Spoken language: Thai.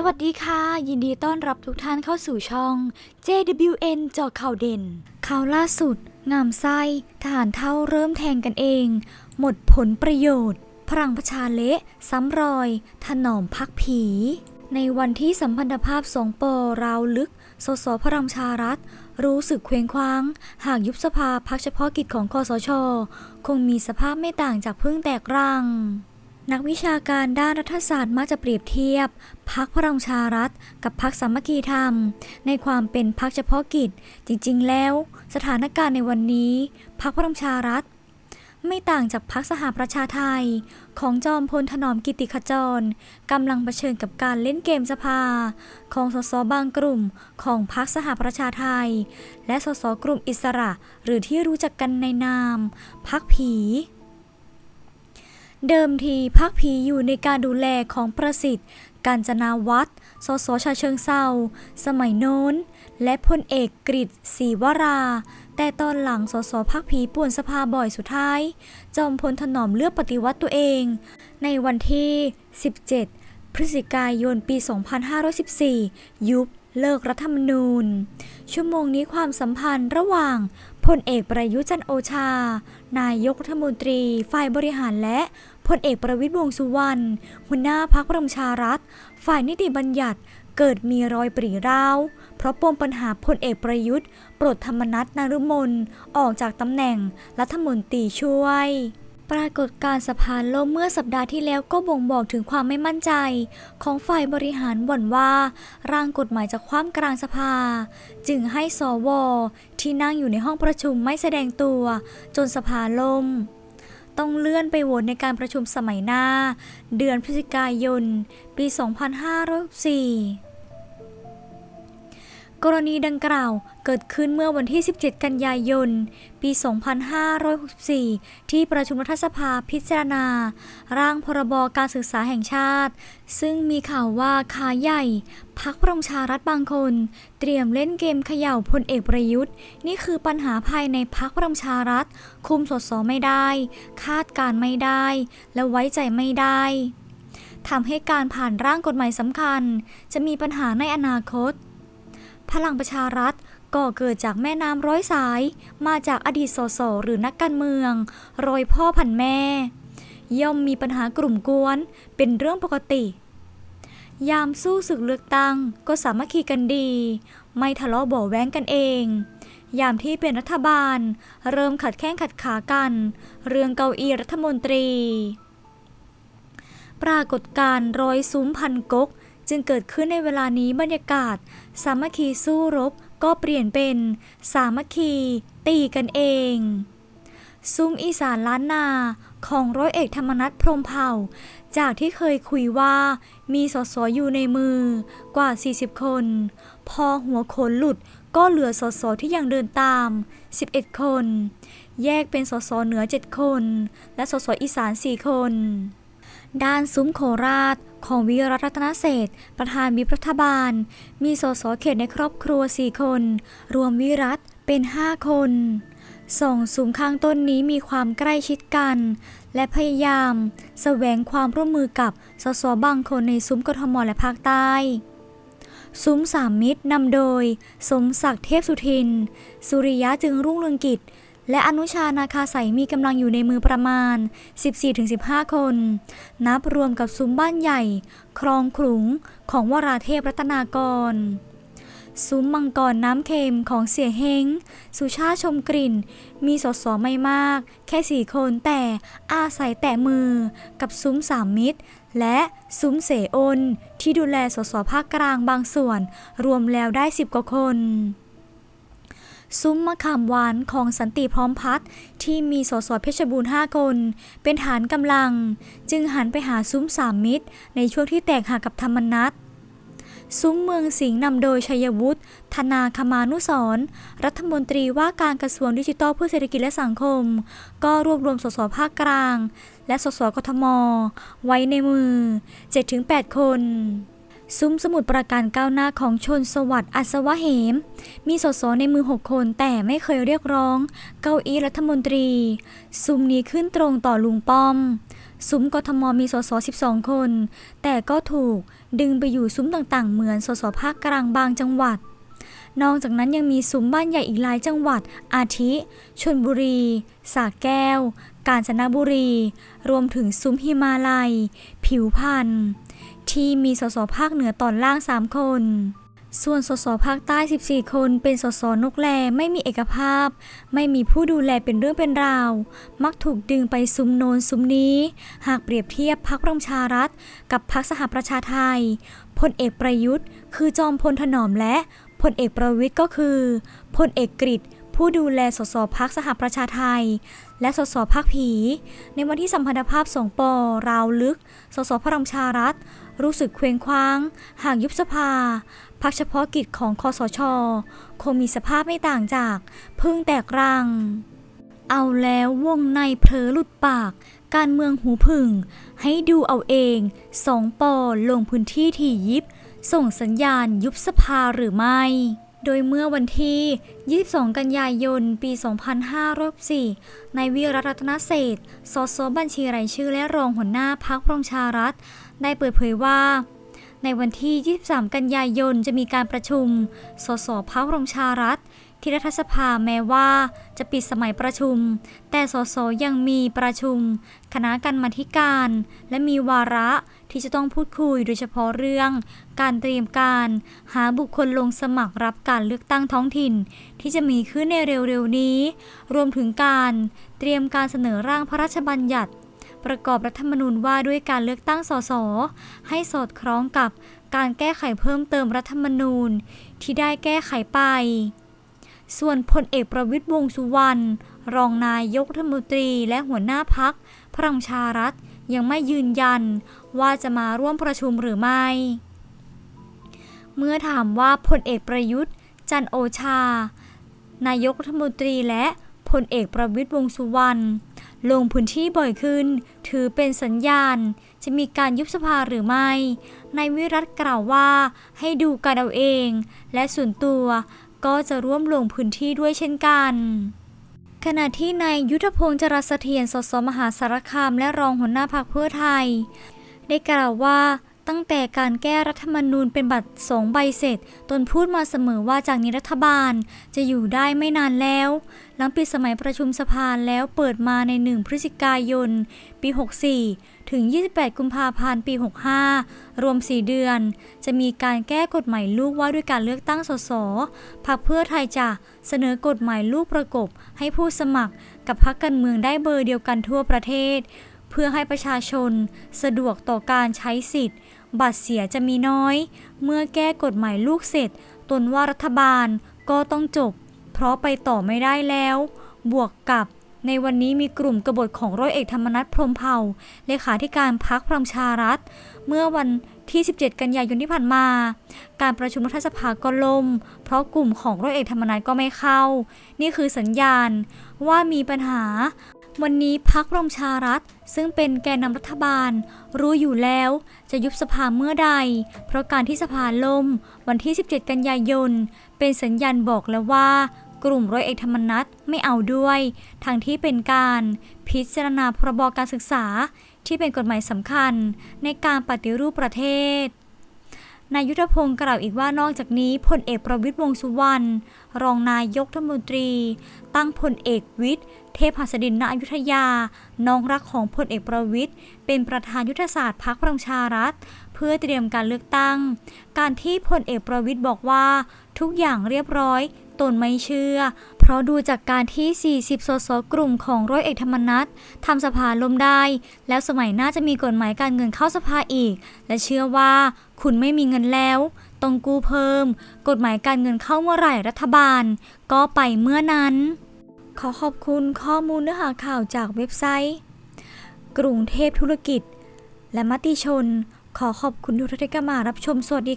สวัสดีค่ะ ยินดีต้อนรับทุกท่านเข้าสู่ช่อง JWN จอข่าวเด่น ข่าวล่าสุด งามไส้ทหารเท่าเริ่มแทงกันเอง หมดผลประโยชน์ พลังประชาเละ ซ้ำรอย ถนอมพักผี ในวันที่สัมพันธภาพสองปอราวลึก สสพลังชารัฐ รู้สึกเคว้งคว้าง หากยุบสภาพักเฉพาะกิจของคอสช คงมีสภาพไม่ต่างจากพึ่งแตกรัง นักวิชาการด้านรัฐศาสตร์มักจะเปรียบเทียบพักพลังชารัฐ กับพักสามัคคีธรรม ในความเป็นพักเฉพาะกิจ จริง ๆ แล้ว สถานการณ์ในวันนี้พักพลังชารัฐ ไม่ต่างจากพักสหประชาไทย ของจอมพลถนอมกิติขจรกำลังเผชิญกับการเล่นเกมสภา ของสสบางกลุ่มของพักสหประชาไทย และสสกลุ่มอิสระ หรือที่รู้จักกันในนามพักผี เดิมทีพักผีอยู่ในการดูแลของประสิทธิ์ กาญจนาวัฒน์สสชาเชิงเซาสมัยโน้น และพลเอกกฤษศรีวรา แต่ตอนหลังสสพักผีป่วนสภาบ่อยสุดท้าย จอมพลถนอมเลือกปฏิวัติตัวเอง ในวันที่ 17 พฤศจิกายนปี 2514 ยุบ เลิกรัฐธรรมนูญ ชั่วโมงนี้ความสัมพันธ์ระหว่างพลเอกประยุจันโอชา นายกรัฐมนตรี ฝ่ายบริหารและพลเอกประวิตรวงสุวรรณหัวหน้าพักประชารัฐ ฝ่ายนิติบัญญัติเกิดมีรอยปรีร้าว เพราะปมปัญหาพลเอกประยุทธ์ ปลดธรรมนัฐนฤมลออกจากตำแหน่งรัฐมนตรีช่วย ปรากฏการสะพานล่มเมื่อสัปดาห์ที่แล้วก็บ่งบอกถึงความไม่มั่นใจ ของฝ่ายบริหารหวั่นว่า ร่างกฎหมายจะคว่ำกลางสภา จึงให้สว ที่นั่งอยู่ในห้องประชุมไม่แสดงตัว จนสภาล่ม ต้องเลื่อนไปโหวตในการประชุมสมัยหน้า เดือนพฤศจิกายน ปี 2504 กรณีดังกล่าวเกิดขึ้นเมื่อวันที่ 17 กันยายน ปี 2564 ที่ประชุมรัฐสภาพิจารณา ร่างพรบการศึกษาแห่งชาติ ซึ่งมีข่าวว่าขาใหญ่ พักประชารัฐบางคน เตรียมเล่นเกมเขย่าพลเอกประยุทธ์ นี่คือปัญหาภายในพักประชารัฐ คุมสดสอไม่ได้ คาดการไม่ได้ และไว้ใจไม่ได้ทำให้การผ่านร่างกฎหมายสำคัญ จะมีปัญหาในอนาคต พลังประชารัฐก่อเกิดจากแม่น้ำร้อยสาย มาจากอดีตสสหรือนักการเมืองโรยพ่อพันแม่ ย่อมมีปัญหากลุ่มกวนเป็นเรื่องปกติ ยามสู้ศึกเลือกตั้งก็สามัคคีกันดี ไม่ทะเลาะบ่อแว้งกันเอง ยามที่เป็นรัฐบาล เริ่มขัดแข้งขัดขากัน เรื่องเก้าอี้รัฐมนตรี ปรากฏการ์ร้อยซุ้มพันกก จึงเกิดขึ้นในเวลานี้บรรยากาศ สามัคคีสู้รบก็เปลี่ยนเป็น สามัคคี ตีกันเอง ซุ้มอีสานล้านนาของร้อยเอกธรรมนัฐพรมเผ่า จากที่เคยคุยว่ามีสสอยู่ในมือกว่า 40 คน พอหัวโขนหลุดก็เหลือสสที่ยังเดินตาม 11 คน แยกเป็นสสเหนือ 7 คน และสสอีสาน 4 คน ด้านซุ้มโคราช ของวิรัตรัตนเศษประธานวิปรัฐบาล มีสสเขตในครอบครัว 4 คน รวมวิรัตเป็น 5 คนสองซุ้มข้างต้นนี้มีความใกล้ชิดกัน และพยายามแสวงความร่วมมือกับสสบางคนในซุ้มกทมและภาคใต้ซุ้มสามมิตรนำโดย สมศักดิ์เทพสุทิน สุริยะจึงรุ่งเรืองกิจ และอนุชานาคาใสมีกำลังอยู่ในมือประมาณ 14-15 คน นับรวมกับซุ้มบ้านใหญ่ ครองขลุงของวราเทพรัตนากร ซุ้มมังกรน้ำเค็มของเสียเฮง สุชาติชมกลิ่น มีสสไม่มาก แค่สี่คนแต่อาศัยแต่มือกับซุ้มสามมิตร และซุ้มเสอนที่ดูแลสสภาคกลางบางส่วน รวมแล้วได้สิบกว่าคน ซุ้มมะขามหวานของสันติพร้อมพัฒน์ที่มีสสเพชรบูรณ์5คน เป็นฐานกำลัง จึงหันไปหาซุ้มสามมิตร ในช่วงที่แตกหักกับธรรมนัตซุ้มเมืองสิงห์นำโดยชัยวุฒิธนาคมานุสรรัฐมนตรีว่าการกระทรวงดิจิทัลเพื่อเศรษฐกิจและสังคม ก็รวบรวมสสภาคกลาง และสสกทม ไว้ในมือ 7-8 คน ซุ้มสมุดประการก้าวหน้าของชนสวัสดิ์อัศวะเหม มีสสในมือ 6 คนแต่ไม่เคยเรียกร้อง เก้าอี้รัฐมนตรี ซุ้มนี้ขึ้นตรงต่อลุงป้อม ซุ้มกทมมีสส 12 คน แต่ก็ถูกดึงไปอยู่ซุ้มต่างๆ เหมือนสสภาคกลางบางจังหวัด นอกจากนั้นยังมีซุ้มบ้านใหญ่อีกหลายจังหวัด อาทิชนบุรีสระแก้ว กาญจนบุรี รวมถึงซุ้มหิมาลัย ผิวพันธ์ ที่มีสสภาคเหนือตอนล่าง 3 คน ส่วนสสภาคใต้ 14 คนเป็นสสนกแลไม่มีเอกภาพ ไม่มีผู้ดูแลเป็นเรื่องเป็นราว มักถูกดึงไปซุมโนนซุมนี้ หากเปรียบเทียบพักประชารัฐ กับพักสหประชาไทยพลเอกประยุทธ์ คือจอมพลถนอมและพลเอกประวิทย์ก็คือพลเอกกฤษผู้ดูแลสสพักสหประชาไทย และสสพักผี ในวันที่สัมพันธภาพสองปอราวลึก สสพลังประชารัฐ รู้สึกเคว้งคว้าง หากยุบสภาพักเฉพาะกิจของคอสช คงมีสภาพไม่ต่างจากพึ่งแตกรัง เอาแล้ววงในเผลอหลุดปาก การเมืองหูผึ่ง ให้ดูเอาเองสองปอลงพื้นที่ที่ยิบ ส่งสัญญาณยุบสภาหรือไม่ โดยเมื่อวันที่ 22 กันยายน ปี 2564นายวิรัตรัตนเศษสสบัญชีรายชื่อและรองหัวหน้าพักประชารัฐ ได้เปิดเผยว่า ในวันที่ 23 กันยายนจะมีการประชุม สสพักระชารัฐ ที่รัฐสภาแม้ว่าจะปิดสมัยประชุม แต่สสยังมีประชุม คณะกรรมาธิการ และมีวาระที่จะต้องพูดคุยโดยเฉพาะเรื่อง การเตรียมการ หาบุคคลลงสมัครรับการเลือกตั้งท้องถิ่น ที่จะมีขึ้นในเร็วๆนี้ รวมถึงการเตรียมการเสนอร่างพระราชบัญญัติ ประกอบรัฐธรรมนูญว่าด้วยการเลือกตั้งสส ให้สอดคล้องกับการแก้ไขเพิ่มเติมรัฐธรรมนูญที่ได้แก้ไขไป ส่วนพลเอกประวิตรวงสุวรรณรองนายกรัฐมนตรีและหัวหน้าพักพลังชารัฐยังไม่ยืนยันว่าจะมาร่วมประชุมหรือไม่ เมื่อถามว่าพลเอกประยุทธ์ จันโอชา นายกรัฐมนตรีและ พลเอกประวิตรวงสุวรรณลงพื้นที่บ่อยขึ้น ถือเป็นสัญญาณ จะมีการยุบสภาหรือไม่นายวิรัตกล่าวว่าให้ดูกันเอาเอง และส่วนตัวก็จะร่วมลงพื้นที่ด้วยเช่นกัน ขณะที่นายยุทธพงศ์จรัสเสถียรสสมหาสารคามและรองหัวหน้าพรรคเพื่อไทย ได้กล่าวว่า ตั้งแต่การแก้รัฐธรรมนูญเป็นบัตรสองใบเสร็จ ตนพูดมาเสมอว่าจากนี้รัฐบาลจะอยู่ได้ไม่นานแล้ว หลังปิดสมัยประชุมสภาแล้วเปิดมาใน 1 พฤศจิกายน ปี 64 ถึง 28 กุมภาพันธ์ ปี 65 รวม 4 เดือน จะมีการแก้กฎหมายลูกว่าด้วยการเลือกตั้งสสพรรคเพื่อไทยจะเสนอกฎหมายลูกประกบ ให้ผู้สมัครกับพรรคการเมืองได้เบอร์เดียวกันทั่วประเทศเพื่อให้ประชาชนสะดวกต่อการใช้สิทธิ์ บัตรเสียจะมีน้อย เมื่อแก้กฎหมายลูกเสร็จ ตนว่ารัฐบาลก็ต้องจบ เพราะไปต่อไม่ได้แล้ว บวกกับในวันนี้มีกลุ่มกบฏของร้อยเอกธรรมนัฐพรมเผ่า เลขาธิการพักพลังประชารัฐ เมื่อวันที่ 17 กันยายนที่ผ่านมา การประชุมรัฐสภาก็ล่ม เพราะกลุ่มของร้อยเอกธรรมนัฐก็ไม่เข้า นี่คือสัญญาณว่ามีปัญหา วันนี้พักระชารัฐ ซึ่งเป็นแกนนำรัฐบาล รู้อยู่แล้วจะยุบสภาเมื่อใด เพราะการที่สภาล่มวันที่ 17 กันยายน เป็นสัญญาณบอกแล้วว่ากลุ่มร้อยเอกธรรมนัฐไม่เอาด้วยทางที่เป็นการพิจารณาพรบการศึกษาที่เป็นกฎหมายสำคัญในการปฏิรูปประเทศนายยุทธพงศ์กล่าวอีกว่านอกจากนี้พลเอกประวิตรวงษ์สุวรรณรองนายกรัฐมนตรี ตั้งพลเอกวิทย์ เทพหัสดินณอยุธยา น้องรักของพลเอกประวิทย์เป็นประธานยุทธศาสตร์พรรคประชารัฐ เพื่อเตรียมการเลือกตั้ง การที่พลเอกประวิทย์บอกว่า ทุกอย่างเรียบร้อยตนไม่เชื่อ เพราะดูจากการที่ 40 สสกลุ่มของร้อยเอกธรรมนัฐทำสภาล่มได้ แล้วสมัยหน้าจะมีกฎหมายการเงินเข้าสภาอีก และเชื่อว่าคุณไม่มีเงินแล้วต้องกู้เพิ่ม กฎหมายการเงินเข้าเมื่อไหร่รัฐบาล ก็ไปเมื่อนั้น ขอขอบคุณข้อมูลเนื้อหาข่าวจากเว็บไซต์ กรุงเทพธุรกิจ และมติชน ขอขอบคุณทุกท่านที่มารับชมสวัสดี